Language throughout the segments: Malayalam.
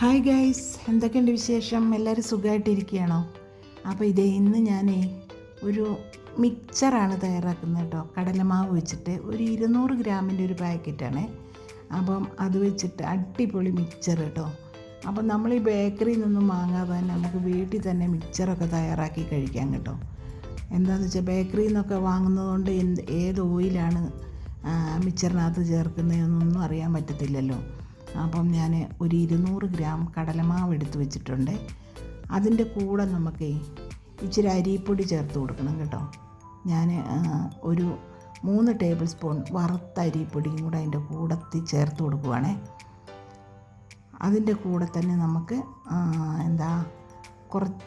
ഹായ് ഗൈസ് എന്തൊക്കെയുണ്ട് വിശേഷം? എല്ലാവരും സുഖമായിട്ടിരിക്കുകയാണോ അപ്പോൾ ഇതേ ഇന്ന് ഞാൻ ഒരു മിക്സറാണ് തയ്യാറാക്കുന്നത് കേട്ടോ. കടലമാവ് വെച്ചിട്ട് ഒരു ഇരുന്നൂറ് ഗ്രാമിന്റെ ഒരു പാക്കറ്റാണ്. അപ്പം അത് വെച്ചിട്ട് അടിപൊളി മിക്സർ കേട്ടോ. അപ്പം നമ്മൾ ഈ ബേക്കറിയിൽ നിന്നും വാങ്ങാതെ തന്നെ നമുക്ക് വീട്ടിൽ തന്നെ മിക്സറൊക്കെ തയ്യാറാക്കി കഴിക്കാം കേട്ടോ. എന്താണെന്ന് വെച്ചാൽ ബേക്കറിയിൽ നിന്നൊക്കെ വാങ്ങുന്നതുകൊണ്ട് എന്ത് ഏത് ഓയിലാണ് മിക്സറിനകത്ത് ചേർക്കുന്നതെന്നൊന്നും അറിയാൻ പറ്റത്തില്ലല്ലോ. അപ്പം ഞാൻ ഒരു ഇരുന്നൂറ് ഗ്രാം കടലമാവ് എടുത്ത് വെച്ചിട്ടുണ്ട്. അതിന്റെ കൂടെ നമുക്ക് ഇച്ചിരി അരിപ്പൊടി ചേർത്ത് കൊടുക്കണം കേട്ടോ. ഞാൻ ഒരു മൂന്ന് ടേബിൾ സ്പൂൺ വറുത്ത അരിപ്പൊടിയും കൂടെ അതിന്റെ കൂടെ ചേർത്ത് കൊടുക്കുവാണേ. അതിന്റെ കൂടെ തന്നെ നമുക്ക് എന്താ കുറച്ച്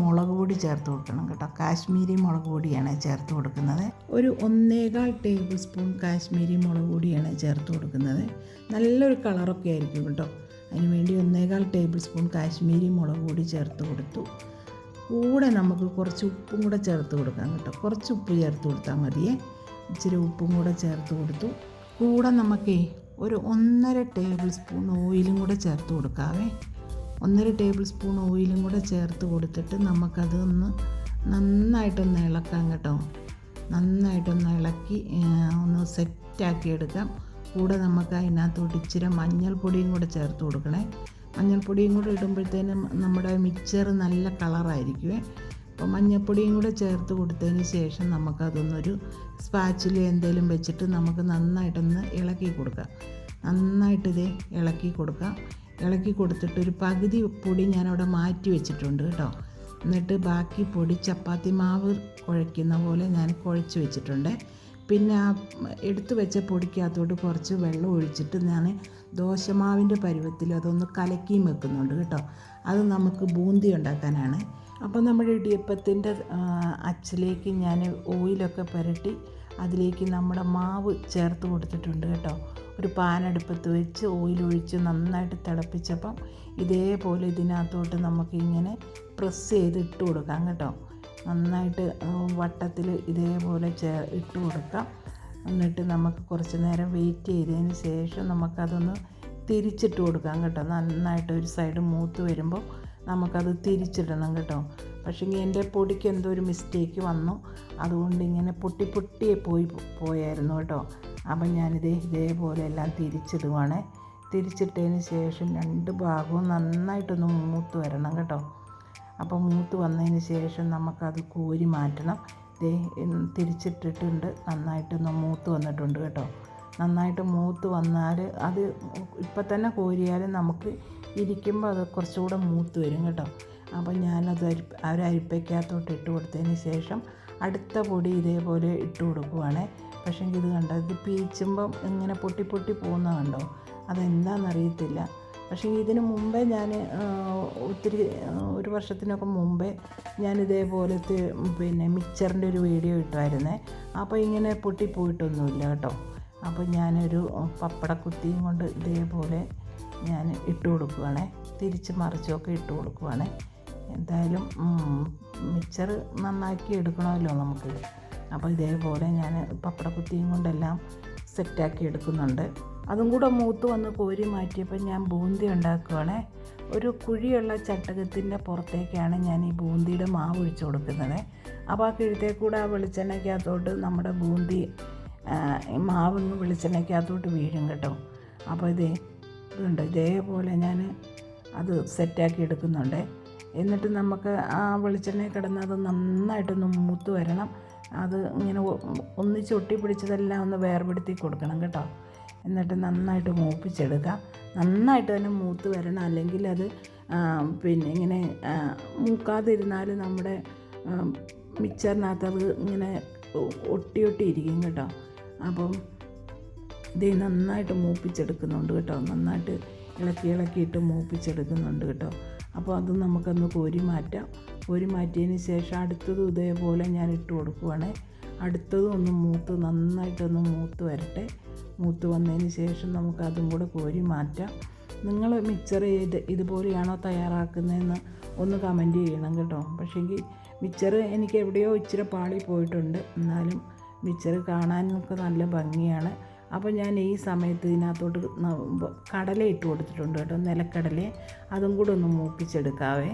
മുളക് പൊടി ചേർത്ത് കൊടുക്കണം കേട്ടോ. കാശ്മീരി മുളക് പൊടിയാണ് ചേർത്ത് കൊടുക്കുന്നത്. ഒരു ഒന്നേകാൽ ടേബിൾ സ്പൂൺ കാശ്മീരി മുളക് പൊടിയാണ് ചേർത്ത് കൊടുക്കുന്നത്. നല്ലൊരു കളറൊക്കെ ആയിരിക്കും കേട്ടോ. അതിനുവേണ്ടി ഒന്നേകാൽ ടേബിൾ സ്പൂൺ കാശ്മീരി മുളക് പൊടി ചേർത്ത് കൊടുത്തു. കൂടെ നമുക്ക് കുറച്ച് ഉപ്പും കൂടെ ചേർത്ത് കൊടുക്കാം കേട്ടോ. കുറച്ച് ഉപ്പ് ചേർത്ത് കൊടുത്താൽ മതിയേ. ഇച്ചിരി ഉപ്പും കൂടെ ചേർത്ത് കൊടുത്തു. കൂടെ നമുക്കേ ഒരു ഒന്നര ടേബിൾ സ്പൂൺ ഓയിലും കൂടെ ചേർത്ത് കൊടുക്കാവേ. ഒന്നര ടേബിൾ സ്പൂൺ ഓയിലും കൂടെ ചേർത്ത് കൊടുത്തിട്ട് നമുക്കത് ഒന്ന് നന്നായിട്ടൊന്ന് ഇളക്കാം കേട്ടോ. നന്നായിട്ടൊന്ന് ഇളക്കി ഒന്ന് സെറ്റാക്കി എടുക്കാം കൂടെ നമുക്ക് അതിനകത്തോട്ട് ഇച്ചിരി മഞ്ഞൾപ്പൊടിയും കൂടെ ചേർത്ത് കൊടുക്കണേ. മഞ്ഞൾപ്പൊടിയും കൂടെ ഇടുമ്പോഴത്തേനും നമ്മുടെ മിക്സർ നല്ല കളറായിരിക്കുമേ അപ്പോൾ മഞ്ഞൾപ്പൊടിയും കൂടെ ചേർത്ത് കൊടുത്തതിന് ശേഷം നമുക്കതൊന്നൊരു സ്പാച്ചിൽ എന്തെങ്കിലും വെച്ചിട്ട് നമുക്ക് നന്നായിട്ടൊന്ന് ഇളക്കി കൊടുക്കാം. നന്നായിട്ട് ഇത് ഇളക്കി കൊടുക്കാം. ഇളക്കി കൊടുത്തിട്ട് ഒരു പകുതി പൊടി ഞാനവിടെ മാറ്റി വെച്ചിട്ടുണ്ട് കേട്ടോ. എന്നിട്ട് ബാക്കി പൊടി ചപ്പാത്തി മാവ് കുഴയ്ക്കുന്ന പോലെ ഞാൻ കുഴച്ച് വെച്ചിട്ടുണ്ട്. പിന്നെ ആ എടുത്തു വെച്ച പൊടിക്കകത്തോട്ട് കുറച്ച് വെള്ളം ഒഴിച്ചിട്ട് ഞാൻ ദോശമാവിന്റെ പരുവത്തിൽ അതൊന്ന് കലക്കിയും വെക്കുന്നുണ്ട് കേട്ടോ. അത് നമുക്ക് ബൂന്തി ഉണ്ടാക്കാനാണ്. അപ്പോൾ നമ്മുടെ ഇടിയപ്പത്തിന്റെ അച്ചിലേക്ക് ഞാൻ ഓയിലൊക്കെ പുരട്ടി അതിലേക്ക് നമ്മുടെ മാവ് ചേർത്ത് കൊടുത്തിട്ടുണ്ട് കേട്ടോ. ഒരു പാനടുപ്പത്ത് വെച്ച് ഓയിലൊഴിച്ച് നന്നായിട്ട് തിളപ്പിച്ചപ്പം ഇതേപോലെ ഇതിനകത്തോട്ട് നമുക്കിങ്ങനെ പ്രസ് ചെയ്ത് ഇട്ട് കൊടുക്കാം കേട്ടോ. നന്നായിട്ട് വട്ടത്തിൽ ഇതേപോലെ ചേ ഇട്ട് കൊടുക്കാം. എന്നിട്ട് നമുക്ക് കുറച്ച് നേരം വെയിറ്റ് ചെയ്തതിന് ശേഷം നമുക്കതൊന്ന് തിരിച്ചിട്ട് കൊടുക്കാം കേട്ടോ. നന്നായിട്ട് ഒരു സൈഡ് മൂത്ത് വരുമ്പോൾ നമുക്കത് തിരിച്ചിടണം കേട്ടോ. പക്ഷേങ്കിൽ എന്റെ പൊടിക്ക് എന്തോ ഒരു മിസ്റ്റേക്ക് വന്നു. അതുകൊണ്ട് ഇങ്ങനെ പൊട്ടി പൊട്ടിയെ പോയി പോയായിരുന്നു കേട്ടോ. അപ്പം ഞാനിത് ഇതേപോലെ എല്ലാം തിരിച്ചിടുവാണ്. തിരിച്ചിട്ടതിന് ശേഷം രണ്ട് ഭാഗവും നന്നായിട്ടൊന്ന് മൂത്ത് വരണം കേട്ടോ. അപ്പോൾ മൂത്ത് വന്നതിന് ശേഷം നമുക്കത് കോരി മാറ്റണം. ദേ തിരിച്ചിട്ടിട്ടുണ്ട്. നന്നായിട്ടൊന്ന് മൂത്ത് വന്നിട്ടുണ്ട് കേട്ടോ. നന്നായിട്ട് മൂത്ത് വന്നാൽ അത് ഇപ്പം തന്നെ കോരിയാലും നമുക്ക് ഇരിക്കുമ്പോൾ അത് കുറച്ചുകൂടെ മൂത്ത് വരും കേട്ടോ. അപ്പോൾ ഞാനത് അരി അവരരിപ്പയ്ക്കകത്തോട്ട് ഇട്ട് കൊടുത്തതിന് ശേഷം അടുത്ത പൊടി ഇതേപോലെ ഇട്ട് കൊടുക്കുവാണേ. പക്ഷേ ഇത് കണ്ടോ ഇത് പീച്ചുമ്പം ഇങ്ങനെ പൊട്ടി പൊട്ടി പോകുന്ന കണ്ടോ? അതെന്താണെന്നറിയത്തില്ല പക്ഷേ ഇതിന് മുമ്പേ ഞാൻ ഒത്തിരി ഒരു വർഷത്തിനൊക്കെ മുമ്പേ ഞാൻ ഇതേപോലത്തെ പിന്നെ മിക്സറിന്റെ ഒരു വീഡിയോ ഇട്ടായിരുന്നേ. അപ്പോൾ ഇങ്ങനെ പൊട്ടിപ്പോയിട്ടൊന്നുമില്ല കേട്ടോ. അപ്പോൾ ഞാനൊരു പപ്പടക്കുത്തിയും കൊണ്ട് ഇതേപോലെ ഞാൻ ഇട്ട് കൊടുക്കുവാണേ. തിരിച്ച് മറിച്ചൊക്കെ ഇട്ട് കൊടുക്കുവാണേ. എന്തായാലും മിക്സർ നന്നാക്കി എടുക്കണമല്ലോ നമുക്ക്. അപ്പോൾ ഇതേപോലെ ഞാൻ പപ്പടക്കുത്തിയും കൊണ്ടെല്ലാം സെറ്റാക്കി എടുക്കുന്നുണ്ട്. അതും കൂടെ മൂത്ത് വന്ന് കോരി മാറ്റിയപ്പോൾ ഞാൻ ബൂന്തി ഉണ്ടാക്കുകയാണ്. ഒരു കുഴിയുള്ള ചട്ടകത്തിന്റെ പുറത്തേക്കാണ് ഞാൻ ഈ ബൂന്തിയുടെ മാവ് ഒഴിച്ചു കൊടുക്കുന്നത്. അപ്പോൾ ആ കിഴത്തേക്കൂടെ ആ വെളിച്ചെണ്ണയ്ക്കകത്തോട്ട് നമ്മുടെ ബൂന്തി മാവൊന്ന് വെളിച്ചെണ്ണയ്ക്കകത്തോട്ട് വീഴും കേട്ടോ. അപ്പോൾ ഇതേ ഇതുണ്ട്. ഇതേപോലെ ഞാൻ അത് സെറ്റാക്കി എടുക്കുന്നുണ്ട്. എന്നിട്ട് നമുക്ക് ആ വെളിച്ചെണ്ണ കിടന്ന് അത് നന്നായിട്ടൊന്ന് മൂത്ത് വരണം. അത് ഇങ്ങനെ ഒന്നിച്ച് ഒട്ടി പിടിച്ചതെല്ലാം ഒന്ന് വേർപെടുത്തി കൊടുക്കണം കേട്ടോ. എന്നിട്ട് നന്നായിട്ട് മൂപ്പിച്ചെടുക്കുക. നന്നായിട്ട് തന്നെ മൂത്ത് വരണം. അല്ലെങ്കിൽ അത് പിന്നെ ഇങ്ങനെ മൂക്കാതിരുന്നാൽ നമ്മുടെ മിക്സറിനകത്ത് അത് ഇങ്ങനെ ഒട്ടി ഒട്ടി ഇരിക്കും കേട്ടോ. അപ്പം ഇത് നന്നായിട്ട് മൂപ്പിച്ചെടുക്കുന്നുണ്ട് കേട്ടോ. നന്നായിട്ട് ഇളക്കി ഇളക്കിയിട്ട് മൂപ്പിച്ചെടുക്കുന്നുണ്ട് കേട്ടോ. അപ്പോൾ അത് നമുക്കൊന്ന് കോരി മാറ്റാം. കോരി മാറ്റിയതിന് ശേഷം അടുത്തതും ഇതേപോലെ ഞാൻ ഇട്ട് കൊടുക്കുവാണേ. അടുത്തതും ഒന്ന് മൂത്ത് നന്നായിട്ടൊന്ന് മൂത്ത് വരട്ടെ. മൂത്ത് വന്നതിന് ശേഷം നമുക്കതും കൂടെ കോരി മാറ്റാം. നിങ്ങൾ മിക്സർ ചെയ്ത് ഇതുപോലെയാണോ തയ്യാറാക്കുന്നതെന്ന് ഒന്ന് കമന്റ് ചെയ്യണം കേട്ടോ. പക്ഷേങ്കിൽ മിക്സർ എനിക്ക് എവിടെയോ ഇച്ചിരി പാളി പോയിട്ടുണ്ട്. എന്നാലും മിക്സർ കാണാനൊക്കെ നല്ല ഭംഗിയാണ്. അപ്പോൾ ഞാൻ ഈ സമയത്ത് ഇതിനകത്തോട്ട് കടല ഇട്ട് കൊടുത്തിട്ടുണ്ട് കേട്ടോ നിലക്കടല അതും കൂടെ ഒന്ന് മൂപ്പിച്ചെടുക്കാവേ.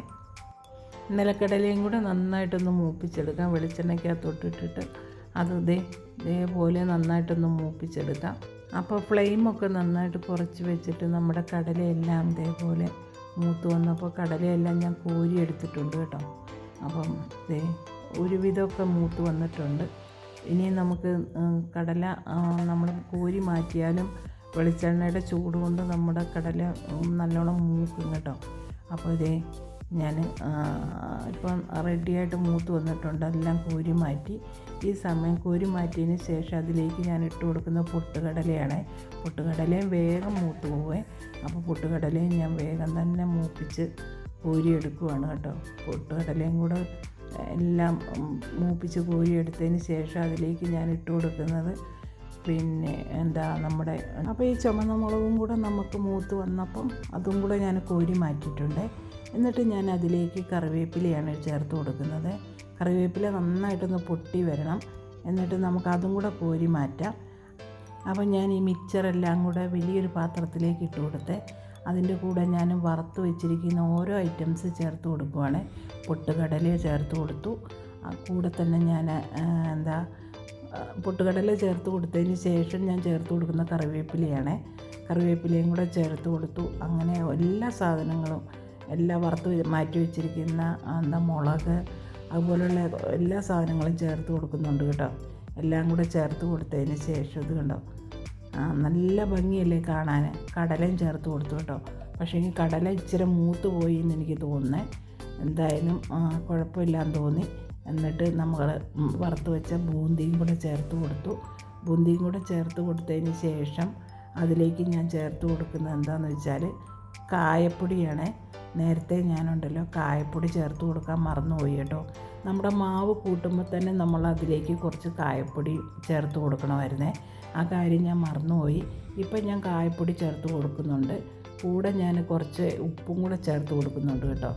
നിലക്കടലയും കൂടെ നന്നായിട്ടൊന്ന് മൂപ്പിച്ചെടുക്കാം. വെളിച്ചെണ്ണയ്ക്കകത്തോട്ട് ഇട്ടിട്ട് അത് ഇതേ ഇതേപോലെ നന്നായിട്ടൊന്ന് മൂപ്പിച്ചെടുക്കാം. അപ്പോൾ ഫ്ലെയിമൊക്കെ നന്നായിട്ട് കുറച്ച് വെച്ചിട്ട് നമ്മുടെ കടലയെല്ലാം ഇതേപോലെ മൂത്ത് വന്നപ്പോൾ കടലയെല്ലാം ഞാൻ കോരി എടുത്തിട്ടുണ്ട് കേട്ടോ. അപ്പം ഇതേ ഒരുവിധമൊക്കെ മൂത്ത് വന്നിട്ടുണ്ട്. ഇനി നമുക്ക് കടല നമ്മൾ കോരി മാറ്റിയാലും വെളിച്ചെണ്ണയുടെ ചൂട് കൊണ്ട് നമ്മുടെ കടല നല്ലോണം മൂക്കും കേട്ടോ. അപ്പോൾ ഇതേ ഞാൻ ഇപ്പം റെഡിയായിട്ട് മൂത്ത് വന്നിട്ടുണ്ട്. എല്ലാം കോരി മാറ്റി. ഈ സമയം കോരി മാറ്റിയതിന് ശേഷം അതിലേക്ക് ഞാൻ ഇട്ട് കൊടുക്കുന്ന പൊട്ടുകടലയാണ്. പൊട്ടുകടലയും വേഗം മൂത്ത് പോവേ. അപ്പോൾ പൊട്ടുകടലയും ഞാൻ വേഗം തന്നെ മൂപ്പിച്ച് കോരിയെടുക്കുവാണ് കേട്ടോ. പൊട്ടുകടലയും കൂടെ എല്ലാം മൂപ്പിച്ച് കോരിയെടുത്തതിന് ശേഷം അതിലേക്ക് ഞാൻ ഇട്ട് കൊടുക്കുന്നത്. പിന്നെ എന്താ നമ്മുടെ അപ്പോൾ ഈ ചുമന്ന മുളകും കൂടെ നമുക്ക് മൂത്ത് വന്നപ്പം അതും കൂടെ ഞാൻ കോരി മാറ്റിയിട്ടുണ്ട്. എന്നിട്ട് ഞാൻ അതിലേക്ക് കറിവേപ്പിലയാണ് ചേർത്ത് കൊടുക്കുന്നത്. കറിവേപ്പില നന്നായിട്ടൊന്ന് പൊട്ടി വരണം. എന്നിട്ട് നമുക്ക് അതും കൂടെ കോരി മാറ്റാം. അപ്പം ഞാൻ ഈ മിക്സറെല്ലാം കൂടെ വലിയൊരു പാത്രത്തിലേക്ക് ഇട്ട് കൊടുത്ത് അതിന്റെ കൂടെ ഞാൻ വറുത്ത് വെച്ചിരിക്കുന്ന ഓരോ ഐറ്റംസ് ചേർത്ത് കൊടുക്കുവാണ്. പൊട്ടുകടല ചേർത്ത് കൊടുത്തു. കൂടെ തന്നെ ഞാൻ എന്താ പൊട്ടുകടല ചേർത്ത് കൊടുത്തതിന് ശേഷം ഞാൻ ചേർത്ത് കൊടുക്കുന്ന കറിവേപ്പിലയാണ്. കറിവേപ്പിലയും കൂടെ ചേർത്ത് കൊടുത്തു. അങ്ങനെ എല്ലാ സാധനങ്ങളും എല്ലാം വറുത്ത് മാറ്റി വെച്ചിരിക്കുന്ന എന്താ മുളക് അതുപോലെയുള്ള എല്ലാ സാധനങ്ങളും ചേർത്ത് കൊടുക്കുന്നുണ്ട് കേട്ടോ. എല്ലാം കൂടെ ചേർത്ത് കൊടുത്തതിന് ശേഷം ഇത് കണ്ടോ? നല്ല ഭംഗിയല്ലേ കാണാൻ കടലയും ചേർത്ത് കൊടുത്തു കേട്ടോ. പക്ഷേ ഈ കടല ഇച്ചിരി മൂത്ത് പോയി എന്ന് എനിക്ക് തോന്നുന്നേ. എന്തായാലും കുഴപ്പമില്ലാന്ന് തോന്നി. എന്നിട്ട് നമ്മൾ വറുത്ത് വെച്ച ബൂന്തിയും കൂടെ ചേർത്ത് കൊടുത്തു. ബൂന്തിയും കൂടെ ചേർത്ത് കൊടുത്തതിന് ശേഷം അതിലേക്ക് ഞാൻ ചേർത്ത് കൊടുക്കുന്നത് എന്താണെന്ന് വെച്ചാൽ കായപ്പൊടിയാണ്. നേരത്തെ ഞാനുണ്ടല്ലോ കായപ്പൊടി ചേർത്ത് കൊടുക്കാൻ മറന്നുപോയി കേട്ടോ. നമ്മുടെ മാവ് കൂട്ടുമ്പോൾ തന്നെ നമ്മൾ അതിലേക്ക് കുറച്ച് കായപ്പൊടി ചേർത്ത് കൊടുക്കണമായിരുന്നേ. ആ കാര്യം ഞാൻ മറന്നുപോയി. ഇപ്പം ഞാൻ കായപ്പൊടി ചേർത്ത് കൊടുക്കുന്നുണ്ട്. കൂടെ ഞാൻ കുറച്ച് ഉപ്പും കൂടെ ചേർത്ത് കൊടുക്കുന്നുണ്ട് കേട്ടോ.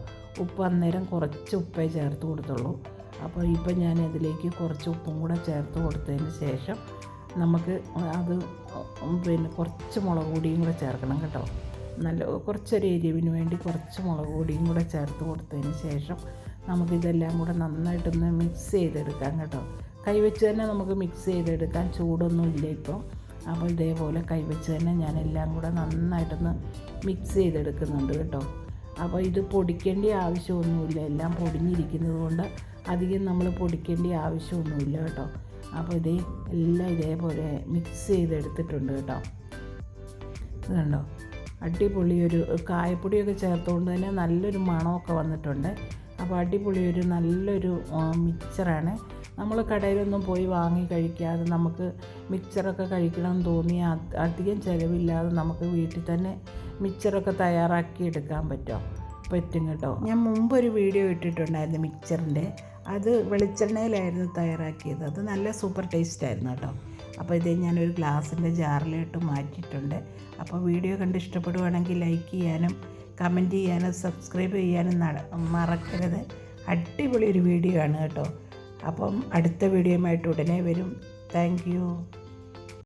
ഉപ്പ് അന്നേരം കുറച്ച് ഉപ്പേ ചേർത്ത് കൊടുത്തുള്ളൂ. അപ്പോൾ ഇപ്പം ഞാൻ അതിലേക്ക് കുറച്ച് ഉപ്പും കൂടെ ചേർത്ത് കൊടുത്തതിന് ശേഷം നമുക്ക് അത് പിന്നെ കുറച്ച് മുളക് പൊടിയും കൂടെ ചേർക്കണം കേട്ടോ. നല്ല കുറച്ചൊരു എരിവിന് വേണ്ടി കുറച്ച് മുളക് പൊടിയും കൂടെ ചേർത്ത് കൊടുത്തതിന് ശേഷം നമുക്കിതെല്ലാം കൂടെ നന്നായിട്ടൊന്ന് മിക്സ് ചെയ്തെടുക്കാം കേട്ടോ. കൈവച്ച് തന്നെ നമുക്ക് മിക്സ് ചെയ്തെടുക്കാൻ ചൂടൊന്നും ഇല്ല ഇപ്പോൾ അപ്പോൾ ഇതേപോലെ കൈവച്ച് തന്നെ ഞാൻ എല്ലാം കൂടെ നന്നായിട്ടൊന്ന് മിക്സ് ചെയ്തെടുക്കുന്നുണ്ട് കേട്ടോ. അപ്പോൾ ഇത് പൊടിക്കേണ്ട ആവശ്യമൊന്നുമില്ല. എല്ലാം പൊടിഞ്ഞിരിക്കുന്നത് കൊണ്ട് അധികം നമ്മൾ പൊടിക്കേണ്ട ആവശ്യമൊന്നുമില്ല കേട്ടോ. അപ്പോൾ ഇതേ എല്ലാം ഇതേപോലെ മിക്സ് ചെയ്തെടുത്തിട്ടുണ്ട് കേട്ടോ. കണ്ടോ? അടിപൊളി ഒരു കായപ്പൊടിയൊക്കെ ചേർത്തുകൊണ്ട് തന്നെ നല്ലൊരു മണമൊക്കെ വന്നിട്ടുണ്ട്. അപ്പോൾ അടിപൊളി ഒരു നല്ലൊരു മിക്സറാണ് നമ്മൾ കടയിലൊന്നും പോയി വാങ്ങി കഴിക്കാതെ നമുക്ക് മിക്സറൊക്കെ കഴിക്കണമെന്ന് തോന്നി അധികം ചിലവില്ലാതെ നമുക്ക് വീട്ടിൽ തന്നെ മിക്സറൊക്കെ തയ്യാറാക്കി എടുക്കാൻ പറ്റും പറ്റും കേട്ടോ. ഞാൻ മുമ്പ് ഒരു വീഡിയോ ഇട്ടിട്ടുണ്ടായിരുന്നു മിക്സറിന്റെ അത് വെളിച്ചെണ്ണയിലായിരുന്നു തയ്യാറാക്കിയത്. അത് നല്ല സൂപ്പർ ടേസ്റ്റ് ആയിരുന്നു കേട്ടോ. അപ്പോൾ ഇത് ഞാനൊരു ഗ്ലാസിന്റെ ജാറിലിട്ട് മാറ്റിയിട്ടുണ്ട്. അപ്പോൾ വീഡിയോ കണ്ട് ഇഷ്ടപ്പെടുവാണെങ്കിൽ ലൈക്ക് ചെയ്യാനും കമന്റ് ചെയ്യാനും സബ്സ്ക്രൈബ് ചെയ്യാനും മറക്കരുത്. അടിപൊളി ഒരു വീഡിയോ ആണ് കേട്ടോ. അപ്പം അടുത്ത വീഡിയോയുമായിട്ട് ഉടനെ വരും. താങ്ക്